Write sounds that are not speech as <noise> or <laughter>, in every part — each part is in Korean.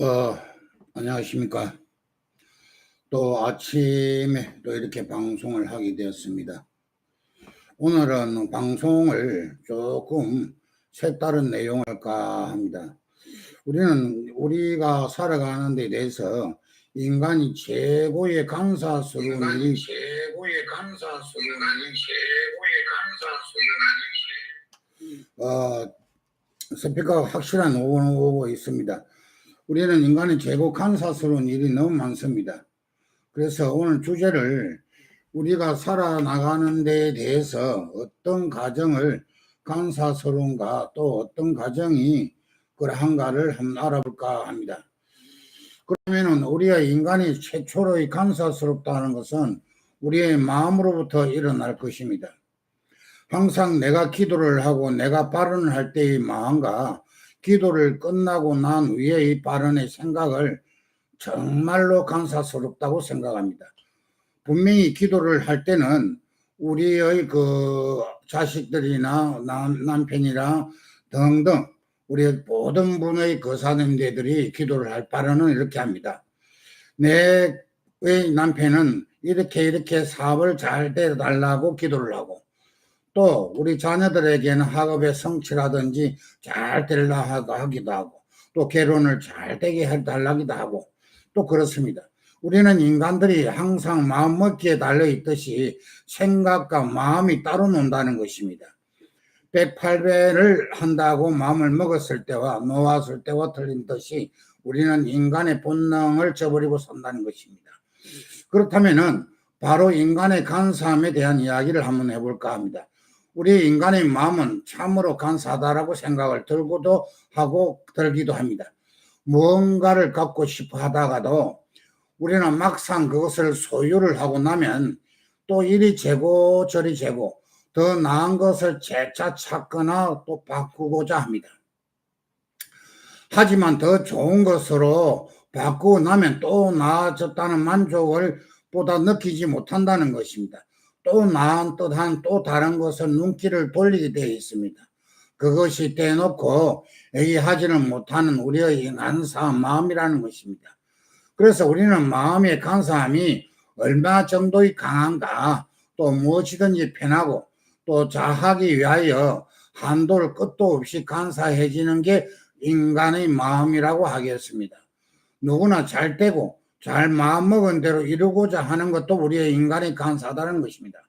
어, 안녕하십니까. 또 아침에 또 이렇게 방송을 하게 되었습니다. 오늘은 방송을 조금 색다른 내용을 할까 합니다. 우리는 우리가 살아가는 데 대해서 인간이 최고의 감사스러운 일이 최고의 감사스러운 일이 최고의 감사스러운 일이 어, 스피커가 확실한 오고 있습니다. 우리는 인간의 최고 감사스러운 일이 너무 많습니다. 그래서 오늘 주제를 우리가 살아나가는 데에 대해서 어떤 가정을 감사스러운가 또 어떤 가정이 그러한가를 한번 알아볼까 합니다. 그러면은 우리의 인간이 최초로 감사스럽다는 것은 우리의 마음으로부터 일어날 것입니다. 항상 내가 기도를 하고 내가 발언을 할 때의 마음과 기도를 끝나고 난 후에 이 발언의 생각을 정말로 감사스럽다고 생각합니다. 분명히 기도를 할 때는 우리의 그 자식들이나 남, 남편이나 등등 우리 모든 분의 거사님들이 기도를 할 발언은 이렇게 합니다. 내 남편은 이렇게 이렇게 사업을 잘 되달라고 기도를 하고 또 우리 자녀들에게는 학업의 성취라든지 잘 되려 하기도 하고 또 결혼을 잘 되게 해달라기도 하고 또 그렇습니다. 우리는 인간들이 항상 마음먹기에 달려 있듯이 생각과 마음이 따로 논다는 것입니다. 108배를 한다고 마음을 먹었을 때와 놓았을 때와 틀린 듯이 우리는 인간의 본능을 저버리고 산다는 것입니다. 그렇다면은 바로 인간의 간사함에 대한 이야기를 한번 해볼까 합니다. 우리 인간의 마음은 참으로 간사하다라고 생각을 들고도 하고 들기도 합니다. 무언가를 갖고 싶어 하다가도 우리는 막상 그것을 소유를 하고 나면 또 이리 재고 저리 재고 더 나은 것을 재차 찾거나 또 바꾸고자 합니다. 하지만 더 좋은 것으로 바꾸고 나면 또 나아졌다는 만족을 보다 느끼지 못한다는 것입니다. 또 나은 듯한 또 다른 것을 눈길을 돌리게 되어 있습니다. 그것이 떼놓고 얘기하지는 못하는 우리의 간사한 마음이라는 것입니다. 그래서 우리는 마음의 간사함이 얼마 정도의 강한가 또 무엇이든지 편하고 또 자하기 위하여 한도를 끝도 없이 간사해지는 게 인간의 마음이라고 하겠습니다. 누구나 잘 되고 잘 마음먹은 대로 이루고자 하는 것도 우리의 인간의 간사다는 것입니다.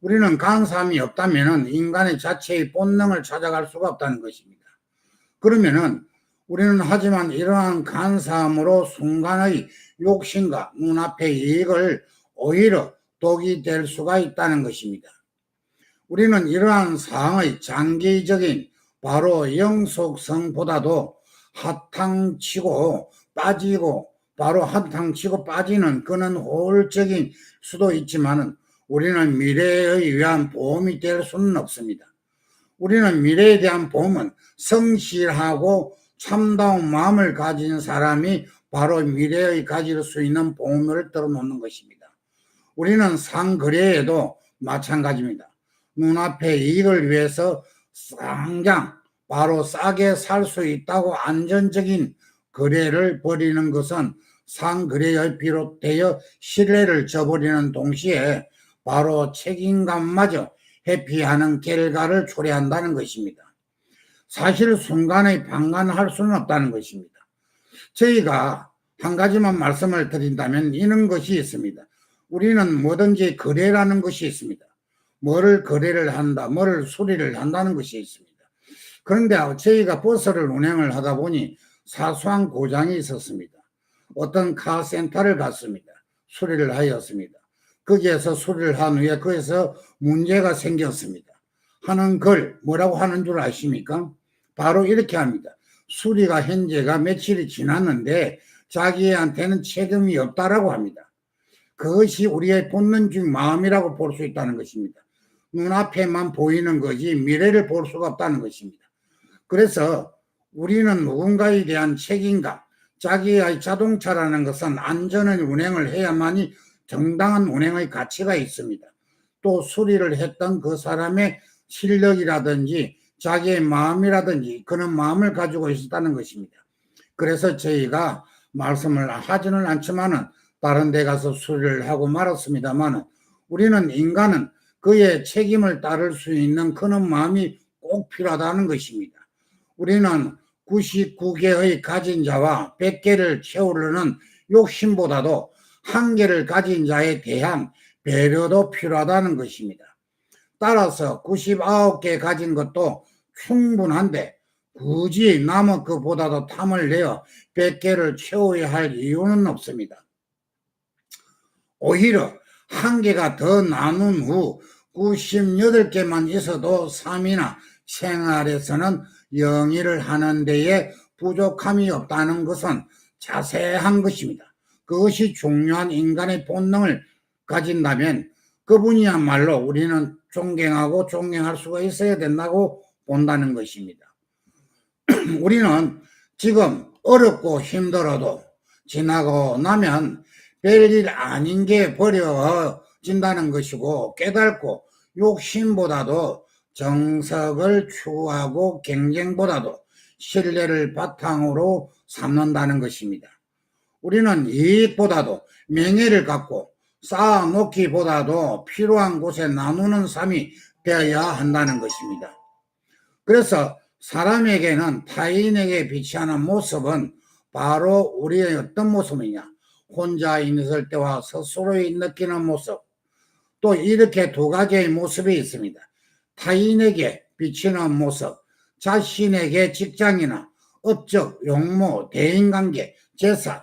우리는 간사함이 없다면 인간의 자체의 본능을 찾아갈 수가 없다는 것입니다. 그러면은 우리는 하지만 이러한 간사함으로 순간의 욕심과 눈앞의 이익을 오히려 독이 될 수가 있다는 것입니다. 우리는 이러한 상황의 장기적인 바로 영속성보다도 하탕치고 빠지고 바로 하탕치고 빠지는 그는 호적인 수도 있지만은 우리는 미래에 의한 보험이 될 수는 없습니다. 우리는 미래에 대한 보험은 성실하고 참다운 마음을 가진 사람이 바로 미래에 가질 수 있는 보험을 들어놓는 것입니다. 우리는 상거래에도 마찬가지입니다. 눈앞의 이익을 위해서 상장 바로 싸게 살 수 있다고 안전적인 거래를 벌이는 것은 상거래에 비롯되어 신뢰를 저버리는 동시에 바로 책임감마저 회피하는 결과를 초래한다는 것입니다. 사실 순간에 방관할 수는 없다는 것입니다. 저희가 한 가지만 말씀을 드린다면 이런 것이 있습니다. 우리는 뭐든지 거래라는 것이 있습니다. 뭐를 거래를 한다, 뭐를 수리를 한다는 것이 있습니다. 그런데 저희가 버스를 운행을 하다 보니 사소한 고장이 있었습니다. 어떤 카센터를 갔습니다. 수리를 하였습니다. 거기에서 수리를 한 후에 거기서 문제가 생겼습니다. 하는 걸 뭐라고 하는 줄 아십니까? 바로 이렇게 합니다. 수리가 현재가 며칠이 지났는데 자기한테는 책임이 없다라고 합니다. 그것이 우리의 본능적 마음이라고 볼 수 있다는 것입니다. 눈앞에만 보이는 거지 미래를 볼 수가 없다는 것입니다. 그래서 우리는 누군가에 대한 책임감, 자기의 자동차라는 것은 안전한 운행을 해야만이 정당한 운행의 가치가 있습니다. 또 수리를 했던 그 사람의 실력이라든지 자기의 마음이라든지 그런 마음을 가지고 있었다는 것입니다. 그래서 저희가 말씀을 하지는 않지만은 다른 데 가서 수리를 하고 말았습니다만은 우리는 인간은 그의 책임을 따를 수 있는 그런 마음이 꼭 필요하다는 것입니다. 우리는 99개의 가진 자와 100개를 채우려는 욕심보다도 한 개를 가진 자에 대한 배려도 필요하다는 것입니다. 따라서 99개 가진 것도 충분한데 굳이 남은 것보다도 탐을 내어 100개를 채워야 할 이유는 없습니다. 오히려 한 개가 더 나눈 후 98개만 있어도 삶이나 생활에서는 영위를 하는 데에 부족함이 없다는 것은 자세한 것입니다. 그것이 중요한 인간의 본능을 가진다면 그분이야말로 우리는 존경하고 존경할 수가 있어야 된다고 본다는 것입니다. <clears throat> 우리는 지금 어렵고 힘들어도 지나고 나면 별일 아닌 게 버려진다는 것이고 깨닫고 욕심보다도 정석을 추구하고 경쟁보다도 신뢰를 바탕으로 삼는다는 것입니다. 우리는 이익보다도 명예를 갖고 쌓아놓기보다도 필요한 곳에 나누는 삶이 되어야 한다는 것입니다. 그래서 사람에게는 타인에게 비치하는 모습은 바로 우리의 어떤 모습이냐? 혼자 있을 때와 스스로의 느끼는 모습. 또 이렇게 두 가지의 모습이 있습니다. 타인에게 비치는 모습, 자신에게 직장이나 업적, 용모, 대인관계, 재산,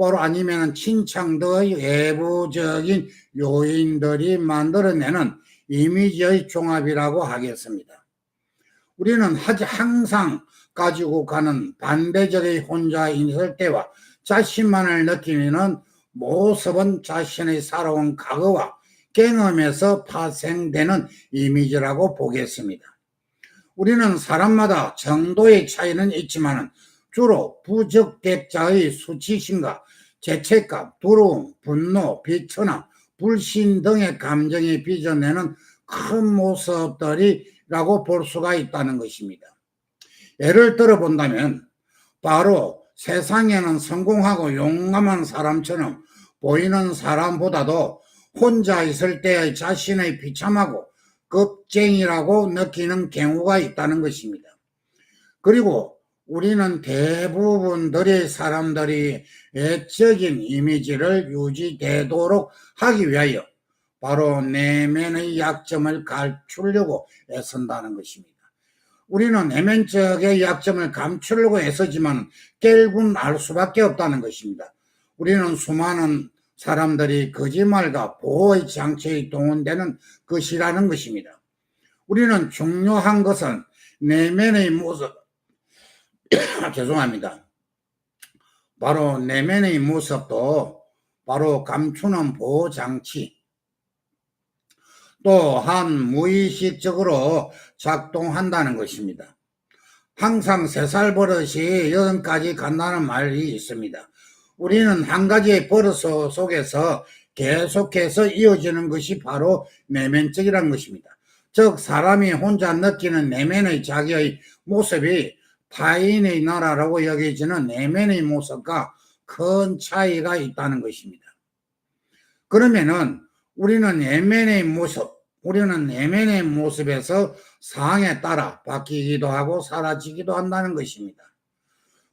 또로 아니면 칭찬 등의 외부적인 요인들이 만들어내는 이미지의 종합이라고 하겠습니다. 우리는 항상 가지고 가는 반대적의 혼자 있을 때와 자신만을 느끼는 모습은 자신의 살아온 과거와 경험에서 파생되는 이미지라고 보겠습니다. 우리는 사람마다 정도의 차이는 있지만 주로 부적대자의 수치심과 죄책감, 두려움, 분노, 비천함, 불신 등의 감정이 빚어내는 큰 모습들이라고 볼 수가 있다는 것입니다. 예를 들어 본다면 바로 세상에는 성공하고 용감한 사람처럼 보이는 사람보다도 혼자 있을 때의 자신의 비참하고 겁쟁이라고 느끼는 경우가 있다는 것입니다. 그리고 우리는 대부분들의 사람들이 애적인 이미지를 유지되도록 하기 위하여 바로 내면의 약점을 감추려고 애쓴다는 것입니다. 우리는 내면적의 약점을 감추려고 애쓰지만 결국은 알 수밖에 없다는 것입니다. 우리는 수많은 사람들이 거짓말과 보호의 장치에 동원되는 것이라는 것입니다. 우리는 중요한 것은 내면의 모습, <coughs> 죄송합니다. 바로 내면의 모습도 바로 감추는 보호 장치, 또한 무의식적으로 작동한다는 것입니다. 항상 세살 버릇이 여든까지 간다는 말이 있습니다. 우리는 한 가지의 버릇 속에서 계속해서 이어지는 것이 바로 내면적이라는 것입니다. 즉 사람이 혼자 느끼는 내면의 자기의 모습이 타인의 나라라고 여겨지는 내면의 모습과 큰 차이가 있다는 것입니다. 그러면은 우리는 내면의 모습, 우리는 내면의 모습에서 상황에 따라 바뀌기도 하고 사라지기도 한다는 것입니다.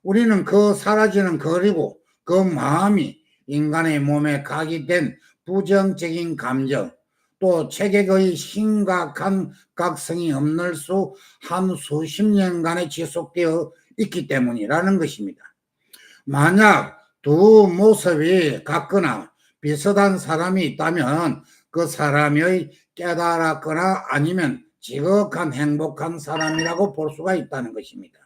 우리는 그 사라지는 거리고 그 마음이 인간의 몸에 각이된 부정적인 감정, 또 체격의 심각한 각성이 없는 수 한 수십 년간에 지속되어 있기 때문이라는 것입니다. 만약 두 모습이 같거나 비슷한 사람이 있다면 그 사람의 깨달았거나 아니면 지극한 행복한 사람이라고 볼 수가 있다는 것입니다.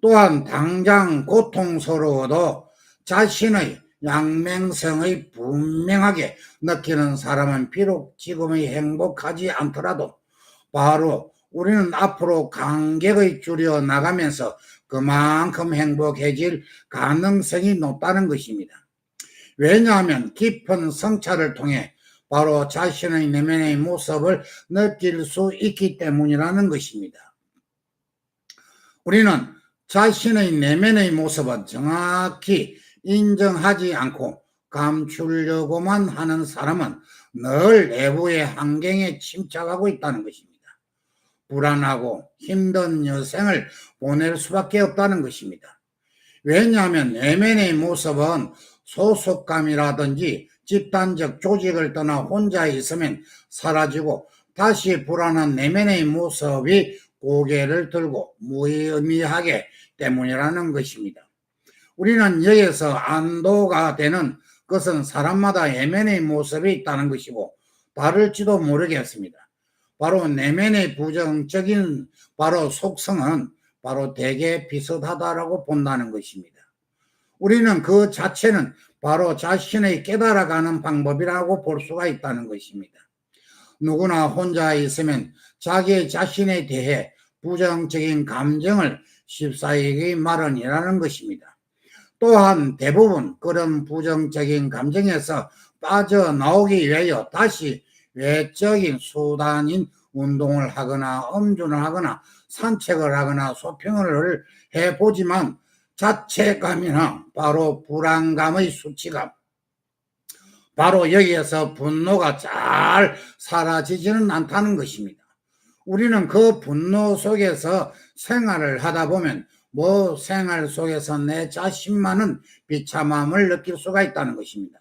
또한 당장 고통스러워도 자신의 양맹성의 분명하게 느끼는 사람은 비록 지금의 행복하지 않더라도 바로 우리는 앞으로 간격의 줄여 나가면서 그만큼 행복해질 가능성이 높다는 것입니다. 왜냐하면 깊은 성찰을 통해 바로 자신의 내면의 모습을 느낄 수 있기 때문이라는 것입니다. 우리는 자신의 내면의 모습은 정확히 인정하지 않고 감추려고만 하는 사람은 늘 내부의 환경에 침착하고 있다는 것입니다. 불안하고 힘든 여생을 보낼 수밖에 없다는 것입니다. 왜냐하면 내면의 모습은 소속감이라든지 집단적 조직을 떠나 혼자 있으면 사라지고 다시 불안한 내면의 모습이 고개를 들고 무의미하게 때문이라는 것입니다. 우리는 여기서 안도가 되는 것은 사람마다 내면의 모습이 있다는 것이고 다를지도 모르겠습니다. 바로 내면의 부정적인 바로 속성은 바로 대개 비슷하다라고 본다는 것입니다. 우리는 그 자체는 바로 자신의 깨달아가는 방법이라고 볼 수가 있다는 것입니다. 누구나 혼자 있으면 자기 자신에 대해 부정적인 감정을 쉽사이기 마련이라는 것입니다. 또한 대부분 그런 부정적인 감정에서 빠져나오기 위하여 다시 외적인 수단인 운동을 하거나 음주를 하거나 산책을 하거나 쇼핑을 해보지만 자체감이나 바로 불안감의 수치감 바로 여기에서 분노가 잘 사라지지는 않다는 것입니다. 우리는 그 분노 속에서 생활을 하다 보면 뭐 생활 속에서 내 자신만은 비참함을 느낄 수가 있다는 것입니다.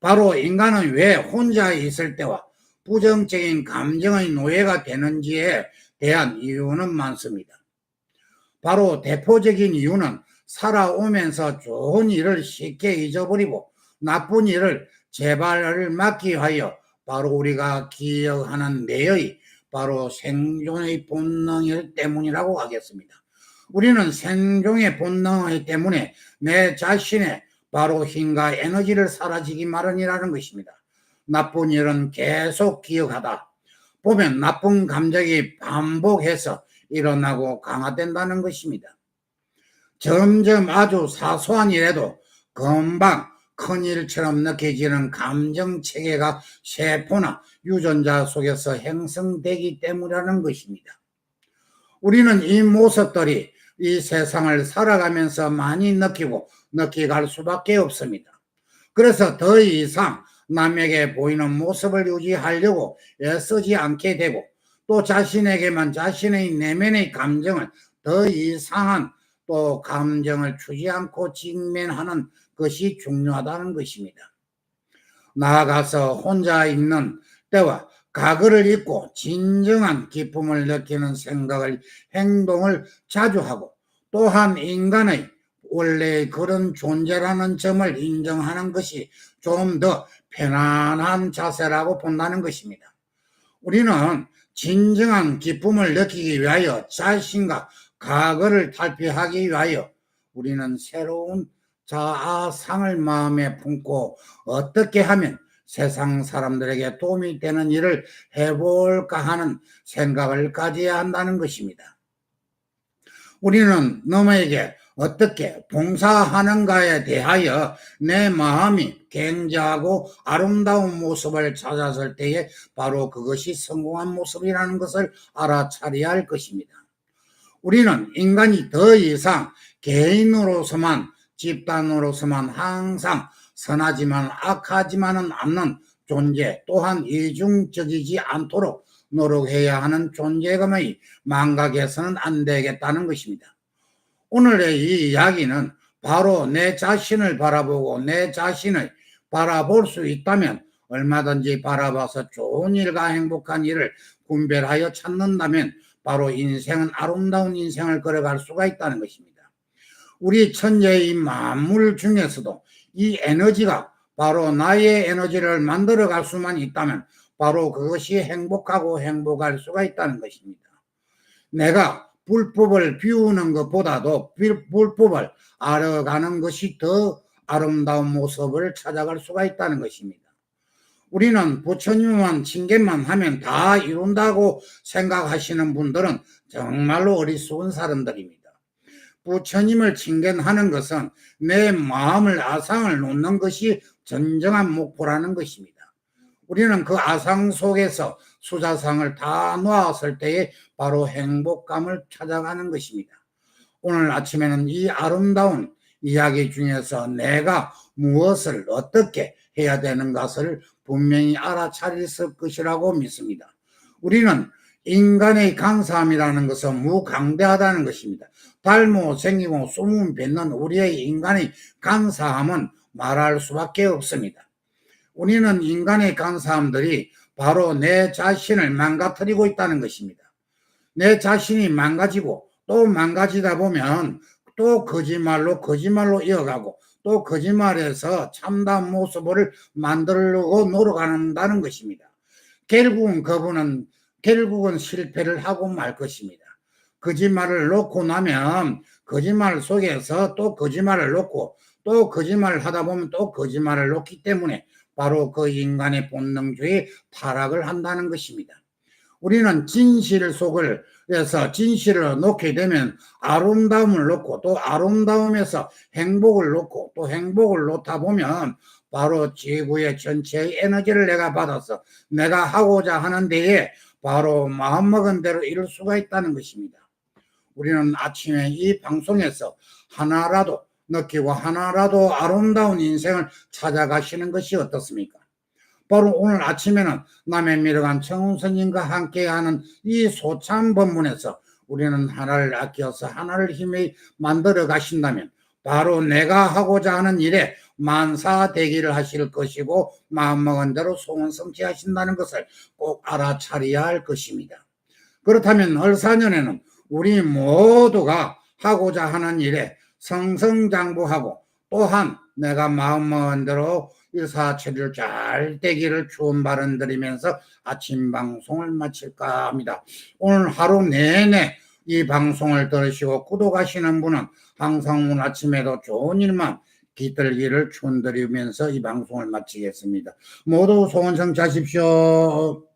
바로 인간은 왜 혼자 있을 때와 부정적인 감정의 노예가 되는지에 대한 이유는 많습니다. 바로 대표적인 이유는 살아오면서 좋은 일을 쉽게 잊어버리고 나쁜 일을 재발을 막기 위하여 바로 우리가 기억하는 내의 바로 생존의 본능 일 때문이라고 하겠습니다. 우리는 생존의 본능 때문에 내 자신의 바로 힘과 에너지를 사라지기 마련이라는 것입니다. 나쁜 일은 계속 기억하다 보면 나쁜 감정이 반복해서 일어나고 강화된다는 것입니다. 점점 아주 사소한 일에도 금방 큰 일처럼 느껴지는 감정 체계가 세포나 유전자 속에서 형성되기 때문이라는 것입니다. 우리는 이 모습들이 이 세상을 살아가면서 많이 느끼고 느끼갈 수밖에 없습니다. 그래서 더 이상 남에게 보이는 모습을 유지하려고 애쓰지 않게 되고 또 자신에게만 자신의 내면의 감정을 더 이상한 또 감정을 주지 않고 직면하는 것이 중요하다는 것입니다. 나아가서 혼자 있는 때와 과거를 잊고 진정한 기쁨을 느끼는 생각을 행동을 자주 하고 또한 인간의 원래 그런 존재라는 점을 인정하는 것이 좀 더 편안한 자세라고 본다는 것입니다. 우리는 진정한 기쁨을 느끼기 위하여 자신과 과거를 탈피하기 위하여 우리는 새로운 자아상을 마음에 품고 어떻게 하면 세상 사람들에게 도움이 되는 일을 해볼까 하는 생각을 가져야 한다는 것입니다. 우리는 너에게 어떻게 봉사하는가에 대하여 내 마음이 굉장하고 아름다운 모습을 찾았을 때에 바로 그것이 성공한 모습이라는 것을 알아차려야 할 것입니다. 우리는 인간이 더 이상 개인으로서만 집단으로서만 항상 선하지만 악하지만은 않는 존재 또한 이중적이지 않도록 노력해야 하는 존재감의 망각해서는 안 되겠다는 것입니다. 오늘의 이 이야기는 바로 내 자신을 바라보고 내 자신을 바라볼 수 있다면 얼마든지 바라봐서 좋은 일과 행복한 일을 분별하여 찾는다면 바로 인생은 아름다운 인생을 걸어갈 수가 있다는 것입니다. 우리 천재의 만물 중에서도 이 에너지가 바로 나의 에너지를 만들어 갈 수만 있다면 바로 그것이 행복하고 행복할 수가 있다는 것입니다. 내가 불법을 비우는 것보다도 불법을 알아가는 것이 더 아름다운 모습을 찾아갈 수가 있다는 것입니다. 우리는 부처님만 칭견만 하면 다 이룬다고 생각하시는 분들은 정말로 어리석은 사람들입니다. 부처님을 칭견하는 것은 내 마음을 아상을 놓는 것이 진정한 목표라는 것입니다. 우리는 그 아상 속에서 수자상을 다 놓았을 때에 바로 행복감을 찾아가는 것입니다. 오늘 아침에는 이 아름다운 이야기 중에서 내가 무엇을 어떻게 해야 되는 것을 분명히 알아차렸을 것이라고 믿습니다. 우리는 인간의 강사함이라는 것은 무강대하다는 것입니다. 닮고 생기고 소문 뱉는 우리의 인간의 강사함은 말할 수밖에 없습니다. 우리는 인간의 강사함들이 바로 내 자신을 망가뜨리고 있다는 것입니다. 내 자신이 망가지고 또 망가지다 보면 또 거짓말로 거짓말로 이어가고 또 거짓말에서 참다운 모습을 만들려고 노력한다는 것입니다. 결국은 그분은 결국은 실패를 하고 말 것입니다. 거짓말을 놓고 나면 거짓말 속에서 또 거짓말을 놓고 또 거짓말을 하다 보면 또 거짓말을 놓기 때문에 바로 그 인간의 본능주의 타락을 한다는 것입니다. 우리는 진실 속을 해서 진실을 놓게 되면 아름다움을 놓고 또 아름다움에서 행복을 놓고 또 행복을 놓다 보면 바로 지구의 전체의 에너지를 내가 받아서 내가 하고자 하는 데에 바로 마음먹은 대로 이룰 수가 있다는 것입니다. 우리는 아침에 이 방송에서 하나라도 느끼고 하나라도 아름다운 인생을 찾아가시는 것이 어떻습니까? 바로 오늘 아침에는 남의 미르간 청운선님과 함께하는 이 소참 법문에서 우리는 하나를 아껴서 하나를 힘에 만들어 가신다면 바로 내가 하고자 하는 일에 만사 대기를 하실 것이고 마음먹은 대로 소원 성취하신다는 것을 꼭 알아차려야 할 것입니다. 그렇다면 얼사년에는 우리 모두가 하고자 하는 일에 성성장부하고 또한 내가 마음먹은 대로 일사처리를 잘 되기를 주원 바른 드리면서 아침 방송을 마칠까 합니다. 오늘 하루 내내 이 방송을 들으시고 구독하시는 분은 항상 오늘 아침에도 좋은 일만 깃들기를 축원드리면서 이 방송을 마치겠습니다. 모두 소원 성취하십시오.